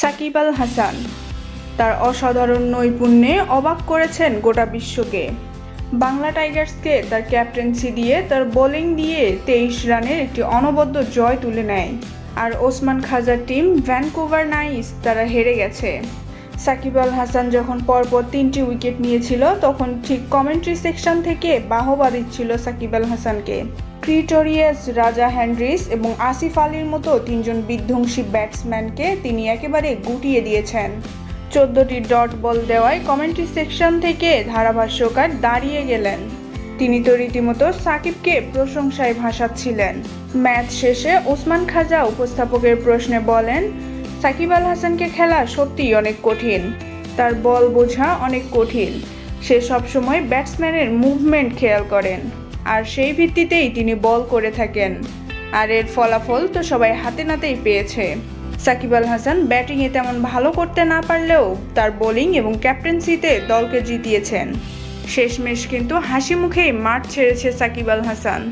সাকিব আল হাসান। তার অসাধারণ নৈপুণ্যে অবাক করেছেন গোটা বিশ্বকে। বাংলা টাইগার্সকে তার ক্যাপ্টেন্সি দিয়ে তার বোলিং দিয়ে তেইশ রানের একটি অনবদ্য জয় তুলে নেয়। আর ওসমান খাজার টিম ভ্যানকুভার নাইস তারা হেরে গেছে। সাকিব আল হাসান যখন পরপর তিনটি উইকেট নিয়েছিল, তখন ঠিক কমেন্ট্রি সেকশন থেকে বাহবা দিচ্ছিল সাকিব আল হাসানকে। ক্রিটোরিয়াস রাজা হ্যান্ড্রিস এবং আসিফ আলীর মতো তিনজন বিধ্বংসী ব্যাটসম্যানকে তিনি একেবারে গুটিয়ে দিয়েছেন। চোদ্দটি ডট বল দেওয়ায় কমেন্ট্রি সেকশন থেকে ধারাভাষ্যকার দাঁড়িয়ে গেলেন। তিনি তো রীতিমতো সাকিবকে প্রশংসায় ভাসাচ্ছিলেন। ম্যাচ শেষে ওসমান খাজা উপস্থাপকের প্রশ্নে বলেন, সাকিব আল হাসানকে খেলা সত্যিই অনেক কঠিন। তার বল বোঝা অনেক কঠিন। সে সবসময় ব্যাটসম্যানের মুভমেন্ট খেয়াল করেন। আর সেই ভিত্তিতেই তিনি বল করে থাকেন। আর এর ফলাফল তো সবাই হাতে নাতেই পেয়েছে। সাকিব আল হাসান ব্যাটিংয়ে তেমন ভালো করতে না পারলেও তার বোলিং এবং ক্যাপ্টেন্সিতে দলকে জিতিয়েছেন। শেষমেশ কিন্তু হাসি মুখেই মাঠ ছেড়েছে সাকিব আল হাসান।